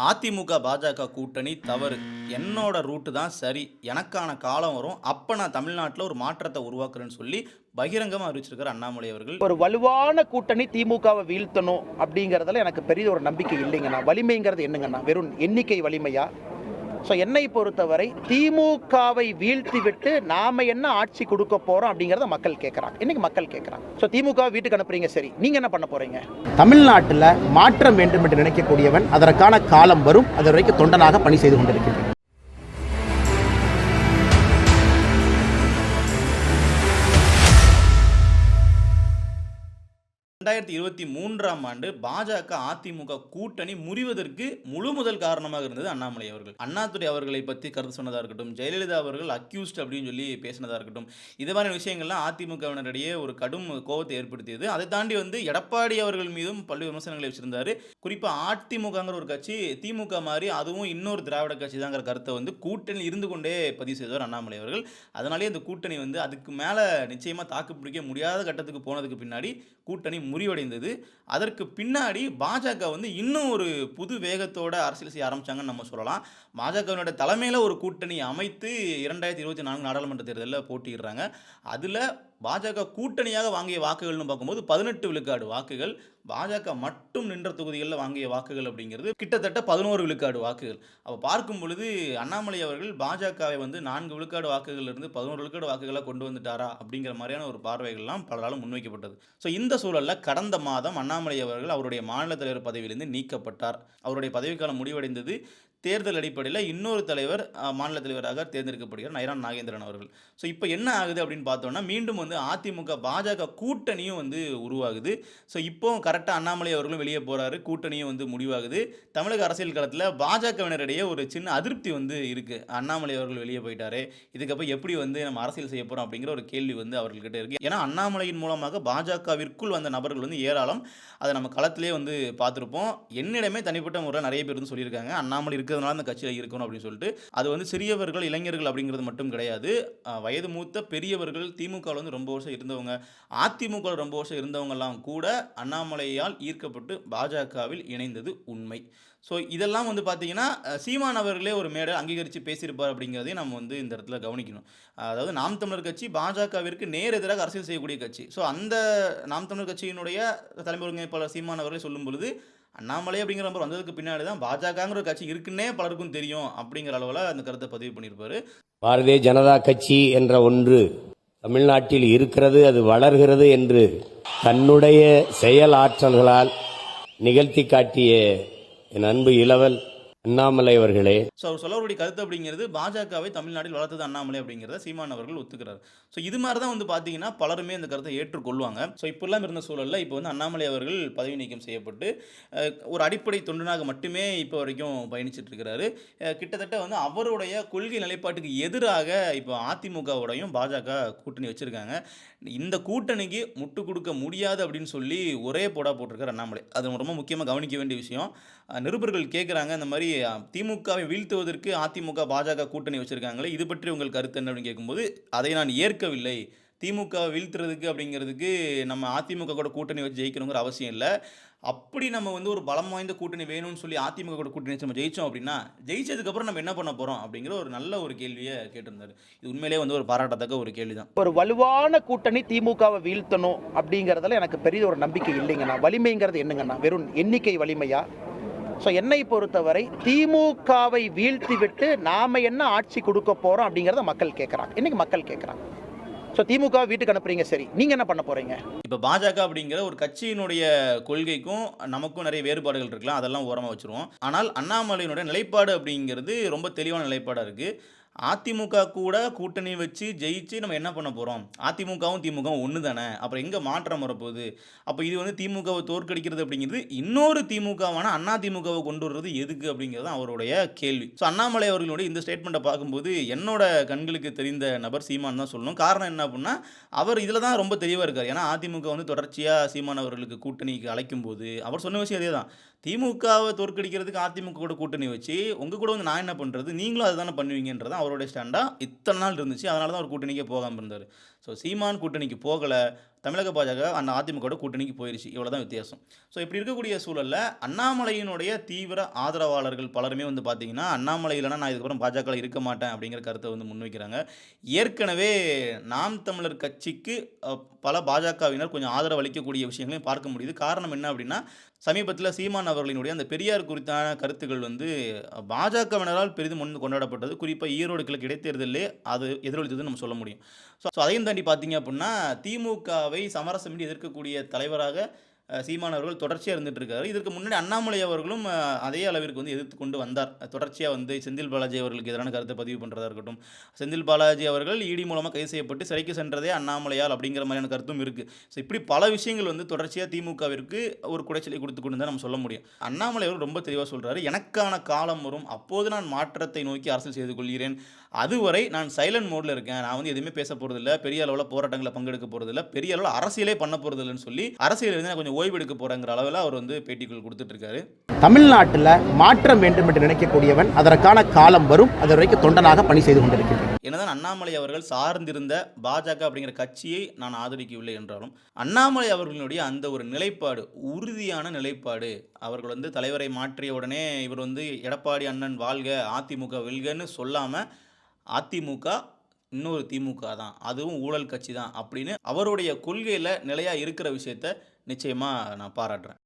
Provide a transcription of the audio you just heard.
அதிமுக பாஜக கூட்டணி தவறு. என்னோட ரூட்டு தான் சரி. எனக்கான காலம் வரும். அப்போ நான் தமிழ்நாட்டில் ஒரு மாற்றத்தை உருவாக்குறேன்னு சொல்லி பகிரங்கமாக அறிவிச்சிருக்கிற அண்ணாமலை அவர்கள். ஒரு வலுவான கூட்டணி திமுகவை வீழ்த்தணும் அப்படிங்கிறதுல எனக்கு பெரிய ஒரு நம்பிக்கை இல்லைங்கண்ணா. வலிமைங்கிறது என்னங்கண்ணா? வெறும் எண்ணிக்கை வலிமையா? ஸோ என்னை பொறுத்தவரை திமுகவை வீழ்த்திவிட்டு நாம் நாம என்ன ஆட்சி கொடுக்க போறோம் அப்படிங்கிறத மக்கள் கேட்குறாங்க இன்னைக்கு மக்கள் கேட்குறாங்க ஸோ திமுக வீட்டுக்கு அனுப்புறீங்க சரி. நீங்க என்ன பண்ண போறீங்க? தமிழ்நாட்டில் மாற்றம் வேண்டும் என்று நினைக்கக்கூடியவன் அதற்கான காலம் வரும். அது வரைக்கும் தொண்டனாக பணி செய்து கொண்டிருக்கிறேன். ரெண்டாயிரத்தி இருபத்தி மூன்றாம் ஆண்டு பாஜக அதிமுக கூட்டணி முறிவதற்கு முழு முதல் காரணமாக இருந்தது அண்ணாமலை அவர்கள். அண்ணாதுரை அவர்களை பற்றி கருத்து சொன்னதாக இருக்கட்டும் ஜெயலலிதா அவர்கள் அக்யூஸ்ட் அப்படின்னு சொல்லி பேசினதாக இருக்கட்டும் இது மாதிரி விஷயங்கள்லாம் அதிமுகவினரிடையே ஒரு கடும் கோபத்தை ஏற்படுத்தியது. அதை தாண்டி வந்து எடப்பாடி அவர்கள் மீதும் பல்வேறு விமர்சனங்களை வச்சிருந்தார். குறிப்பாக அதிமுகங்கிற ஒரு கட்சி திமுக மாதிரி அதுவும் இன்னொரு திராவிட கட்சி தாங்கிற கருத்தை வந்து கூட்டணி இருந்து கொண்டே பதிவு செய்தவர் அண்ணாமலை அவர்கள். அதனாலேயே அந்த கூட்டணி வந்து அதுக்கு மேலே நிச்சயமாக தாக்கு பிடிக்க முடியாத கட்டத்துக்கு போனதுக்கு பின்னாடி கூட்டணி முறிவடைந்தது. அதற்கு பின்னாடி பாஜக வந்து இன்னும் ஒரு புது வேகத்தோட அரசியல் செய்ய ஆரம்பிச்சாங்கன்னு நம்ம சொல்லலாம். பாஜகவினோட தலைமையில் ஒரு கூட்டணி அமைத்து இரண்டாயிரத்தி இருபத்தி நான்கு நாடாளுமன்ற தேர்தலில் போட்டியிடுறாங்க. அதில் பாஜக கூட்டணியாக வாங்கிய வாக்குகள்னு பார்க்கும்போது பதினெட்டு விழுக்காடு வாக்குகள். பாஜக மட்டும் நின்ற தொகுதிகளில் வாங்கிய வாக்குகள் அப்படிங்கிறது கிட்டத்தட்ட பதினோரு விழுக்காடு வாக்குகள். அப்போ பார்க்கும் பொழுது அண்ணாமலை அவர்கள் பாஜகவை வந்து நான்கு விழுக்காடு வாக்குகள்ல இருந்து பதினோரு விழுக்காடு வாக்குகளாக கொண்டு வந்துட்டாரா அப்படிங்கிற மாதிரியான ஒரு பார்வைகள்லாம் பலராலும் முன்வைக்கப்பட்டது. ஸோ இந்த சூழலில் கடந்த மாதம் அண்ணாமலை அவர்கள் அவருடைய மாநில தலைவர் பதவியிலிருந்து நீக்கப்பட்டார். அவருடைய பதவிக்காலம் முடிவடைந்தது தேர்தல் அடிப்படையில் இன்னொரு தலைவர் மாநில தலைவராக தேர்ந்தெடுக்கப்படுகிறார் நைரான் நாகேந்திரன் அவர்கள். ஸோ இப்போ என்ன ஆகுது அப்படின்னு பார்த்தோம்னா மீண்டும் வந்து அதிமுக பாஜக கூட்டணியும் வந்து உருவாகுது. ஸோ இப்போ கரெக்டாக அண்ணாமலை அவர்களும் வெளியே போகிறாரு கூட்டணியும் வந்து முடிவாகுது. தமிழக அரசியல் களத்தில் பாஜகவினரிடையே ஒரு சின்ன அதிருப்தி வந்து இருக்குது அண்ணாமலை அவர்கள் வெளியே போயிட்டாரு. இதுக்கப்புறம் எப்படி வந்து நம்ம அரசியல் செய்ய போகிறோம் அப்படிங்கிற ஒரு கேள்வி வந்து அவர்கள்கிட்ட இருக்குது ஏன்னா அண்ணாமலையின் மூலமாக பாஜகவிற்குள் வந்த நபர்கள் வந்து ஏராளம். அதை நம்ம களத்திலே வந்து பார்த்துருப்போம். என்னிடமே தனிப்பட்ட முறையில் நிறைய பேர் வந்து சொல்லியிருக்காங்க. அண்ணாமலை இருக்கிறதுனால அந்த கட்சியில் இருக்கணும் அப்படின்னு சொல்லிட்டு அது வந்து சிறியவர்கள் இளைஞர்கள் அப்படிங்கிறது மட்டும் கிடையாது. வயது மூத்த பெரியவர்கள் திமுகவில் வந்து ரொம்ப வருஷம் இருந்தவங்க அதிமுக ரொம்ப வருஷம் இருந்தவங்கெல்லாம் கூட அண்ணாமலையால் ஈர்க்கப்பட்டு பாஜகவில் இணைந்தது உண்மை. ஸோ இதெல்லாம் வந்து பார்த்தீங்கன்னா சீமான் அவர்களே ஒரு மேடை அங்கீகரித்து பேசியிருப்பார் அப்படிங்கிறதையும் நம்ம வந்து இந்த இடத்துல கவனிக்கணும். அதாவது நாம் தமிழர் கட்சி பாஜகவிற்கு நேர் எதிராக அரசியல் செய்யக்கூடிய கட்சி. ஸோ அந்த நாம் தமிழர் கட்சியினுடைய தலைமை ஒருங்கிணைப்பாளர் சீமான் அவர்களே சொல்லும் பொழுது அண்ணாமலை அப்படிங்கிற நம்பர் வந்ததுக்கு பின்னாடி தான் பாஜகங்கிற கட்சி இருக்குன்னே பலருக்கும் தெரியும் அப்படிங்கிற அளவில் அந்த கருத்தை பதிவு பண்ணியிருப்பாரு. பாரதிய ஜனதா கட்சி என்ற ஒன்று தமிழ்நாட்டில் இருக்கிறது அது வளர்கிறது என்று தன்னுடைய செயல் ஆற்றல்களால் நிகழ்த்தி காட்டிய என் அன்பு இளவல் அண்ணாமலை அவர்களே ஸோ அவர் சொல்லவருடைய கருத்து அப்படிங்கிறது பாஜகவை தமிழ்நாட்டில் வளர்த்தது அண்ணாமலை அப்படிங்கிறத சீமான் அவர்கள் ஒத்துக்கிறார். ஸோ இது மாதிரி தான் வந்து பார்த்தீங்கன்னா பலருமே இந்த கருத்தை ஏற்றுக்கொள்வாங்க. ஸோ இப்படிலாம் இருந்த சூழலில் இப்போ வந்து அண்ணாமலை அவர்கள் பதவி நீக்கம் செய்யப்பட்டு ஒரு அடிப்படை தொண்டனாக மட்டுமே இப்போ வரைக்கும் பயணிச்சுட்டு இருக்கிறாரு. கிட்டத்தட்ட வந்து அவருடைய கொள்கை நிலைப்பாட்டுக்கு எதிராக இப்போ அதிமுகவோடையும் பாஜக கூட்டணி வச்சுருக்காங்க. இந்த கூட்டணிக்கு முட்டு கொடுக்க முடியாது அப்படின்னு சொல்லி ஒரே போடா போட்டிருக்காரு அண்ணாமலை. அது ரொம்ப முக்கியமாக கவனிக்க வேண்டிய விஷயம். நிருபர்கள் கேட்குறாங்க இந்த மாதிரி திமுகவை வீழ் வீழ்த்துவதற்கு அதிமுக பாஜக கூட்டணி வச்சுருக்காங்களே இது பற்றி உங்கள் கருத்து என்ன அப்படின்னு கேட்கும்போது அதை நான் ஏற்கவில்லை. திமுகவை வீழ்த்துறதுக்கு அப்படிங்கிறதுக்கு நம்ம அதிமுக கூட கூட்டணி வச்சு ஜெயிக்கணுங்கிற அவசியம் இல்லை. அப்படி நம்ம வந்து ஒரு பலம் வாய்ந்த கூட்டணி வேணும்னு சொல்லி அதிமுக கூட கூட்டணி வச்சு நம்ம ஜெயிச்சோம் அப்படின்னா ஜெயிச்சதுக்கப்புறம் நம்ம என்ன பண்ண போகிறோம் அப்படிங்கிற ஒரு நல்ல ஒரு கேள்வியை கேட்டிருந்தார். இது உண்மையிலேயே வந்து ஒரு பாராட்டத்தக்க ஒரு கேள்வி தான் ஒரு வலுவான கூட்டணி திமுகவை வீழ்த்தணும் அப்படிங்கிறதுல எனக்கு பெரிய ஒரு நம்பிக்கை இல்லைங்கண்ணா. வலிமைங்கிறது என்னங்கண்ணா? வெறும் எண்ணிக்கை வலிமையா? ஸோ என்னை பொறுத்தவரை திமுகவை வீழ்த்திவிட்டு நாம் என்ன ஆட்சி கொடுக்க போகிறோம் அப்படிங்கிறத மக்கள் கேட்குறாங்க இன்னைக்கு மக்கள் கேட்குறாங்க ஸோ திமுக வீட்டுக்கு அனுப்புறீங்க சரி. நீங்க என்ன பண்ண போறீங்க? இப்போ பாஜக அப்படிங்கிற ஒரு கட்சியினுடைய கொள்கைக்கும் நமக்கும் நிறைய வேறுபாடுகள் இருக்கலாம். அதெல்லாம் ஓரமாக வச்சுருவோம். ஆனால் அண்ணாமலையினுடைய நிலைப்பாடு அப்படிங்கிறது ரொம்ப தெளிவான நிலைப்பாடாக இருக்குது அதிமுக கூட கூட்டணி வச்சு ஜெயிச்சு நம்ம என்ன பண்ண போகிறோம் அதிமுகவும் திமுகவும் ஒன்று தானே அப்புறம் எங்கே மாற்றம் வரப்போகுது? அப்போ இது வந்து திமுகவை தோற்கடிக்கிறது அப்படிங்கிறது இன்னொரு திமுகவான அண்ணா திமுகவை கொண்டு வர்றது எதுக்கு அப்படிங்கிறது அவருடைய கேள்வி. ஸோ அண்ணாமலை அவர்களுடைய இந்த ஸ்டேட்மெண்ட்டை பார்க்கும்போது என்னோட கண்களுக்கு தெரிந்த நபர் சீமான் தான் சொல்லணும். காரணம் என்ன அப்படின்னா அவர் இதில் தான் ரொம்ப தெளிவாக இருக்கார். ஏன்னா அதிமுக வந்து தொடர்ச்சியாக சீமான் அவர்களுக்கு கூட்டணிக்கு அழைக்கும் போது அவர் சொன்ன விஷயம் அதே தான். திமுகவை தோற்கடிக்கிறதுக்கு அதிமுக கூட கூட்டணி வச்சு உங்கள் கூட வந்து நான் என்ன பண்ணுறது நீங்களும் அதுதானே பண்ணுவீங்கன்றதான் அவருடைய ஸ்டாண்டாக இத்தனை நாள் இருந்துச்சு. அதனால தான் அவர் கூட்டணிக்கே போகாமல் இருந்தார். ஸோ சீமான் கூட்டணிக்கு போகலை. தமிழக பாஜக அந்த அதிமுகவோட கூட்டணிக்கு போயிருச்சு. இவ்வளோ தான் வித்தியாசம். ஸோ இப்படி இருக்கக்கூடிய சூழலில் அண்ணாமலையினுடைய தீவிர ஆதரவாளர்கள் பலருமே வந்து பார்த்தீங்கன்னா அண்ணாமலை இல்லைனா நான் இதுக்கப்புறம் பாஜக இருக்க மாட்டேன் அப்படிங்கிற கருத்தை வந்து முன்வைக்கிறாங்க. ஏற்கனவே நாம் தமிழர் கட்சிக்கு பல பாஜகவினர் கொஞ்சம் ஆதரவு அளிக்கக்கூடிய விஷயங்களையும் பார்க்க முடியுது. காரணம் என்ன அப்படின்னா சமீபத்தில் சீமான் அவர்களினுடைய அந்த பெரியார் குறித்தான கருத்துக்கள் வந்து பாஜகவினரால் பெரிதும் முன் கொண்டாடப்பட்டது. குறிப்பாக ஈரோடு கிழக்கு இடைத்தேர்தலே அது எதிரொலித்ததுன்னு நம்ம சொல்ல முடியும். ஸோ ஸோ அதையும் தாண்டி பார்த்தீங்க அப்படின்னா திமுகவை சமரசமின்றி எதிர்க்கக்கூடிய தலைவராக சீமான் அவர்கள் தொடர்ச்சியாக இருந்துட்டு இருக்காரு. இதற்கு முன்னாடி அண்ணாமலை அவர்களும் அதே அளவிற்கு வந்து எதிர்த்து கொண்டு வந்தார். தொடர்ச்சியாக வந்து செந்தில் பாலாஜி அவர்களுக்கு எதிரான கருத்தை பதிவு பண்ணுறதா இருக்கட்டும் செந்தில் பாலாஜி அவர்கள் இடி மூலமாக கைது செய்யப்பட்டு சிறைக்கு சென்றதே அண்ணாமலையால் அப்படிங்கிற மாதிரியான கருத்தும் இருக்குது ஸோ இப்படி பல விஷயங்கள் வந்து தொடர்ச்சியாக திமுகவிற்கு ஒரு குடைச்சலை கொடுத்து கொண்டு தான் நம்ம சொல்ல முடியும். அண்ணாமலை அவர்கள் ரொம்ப தெளிவாக சொல்கிறாரு எனக்கான காலம் வரும். அப்போது நான் மாற்றத்தை நோக்கி அரசியல் செய்து கொள்கிறேன். அதுவரை நான் சைலண்ட் மோடில் இருக்கேன். நான் வந்து எதுவுமே பேச போகிறதில்ல பெரிய அளவில் போராட்டங்களில் பங்கெடுக்க போகிறதில்ல பெரிய அளவில் அரசியலே பண்ண போகிறதில்லன்னு சொல்லி அரசியலிருந்து நான் கொஞ்சம் ஓய்வு எடுக்க போகிறேங்கிற அளவில் அவர் வந்து பேட்டிகள் கொடுத்துட்டு இருக்காரு தமிழ்நாட்டில் மாற்றம் வேண்டும் என்று நினைக்கக்கூடியவன் அதற்கான காலம் வரும். அது வரைக்கும் தொண்டனாக பணி செய்து கொண்டிருக்கின்றேன். என்னதான் அண்ணாமலை அவர்கள் சார்ந்திருந்த பாஜக அப்படிங்கிற கட்சியை நான் ஆதரிக்கவில்லை என்றாலும் அண்ணாமலை அவர்களுடைய அந்த ஒரு நிலைப்பாடு உறுதியான நிலைப்பாடு அவர்கள் வந்து தலைவரை மாற்றிய உடனே இவர் வந்து எடப்பாடி அண்ணன் வாழ்க அதிமுக வெல்கன்னு சொல்லாமல் அதிமுக இன்னொரு திமுக தான் அதுவும் ஊழல் கட்சி தான் அப்படின்னு அவருடைய கொள்கையில் நிலையாக இருக்கிற விஷயத்த நிச்சயமாக நான் பாராட்டுறேன்.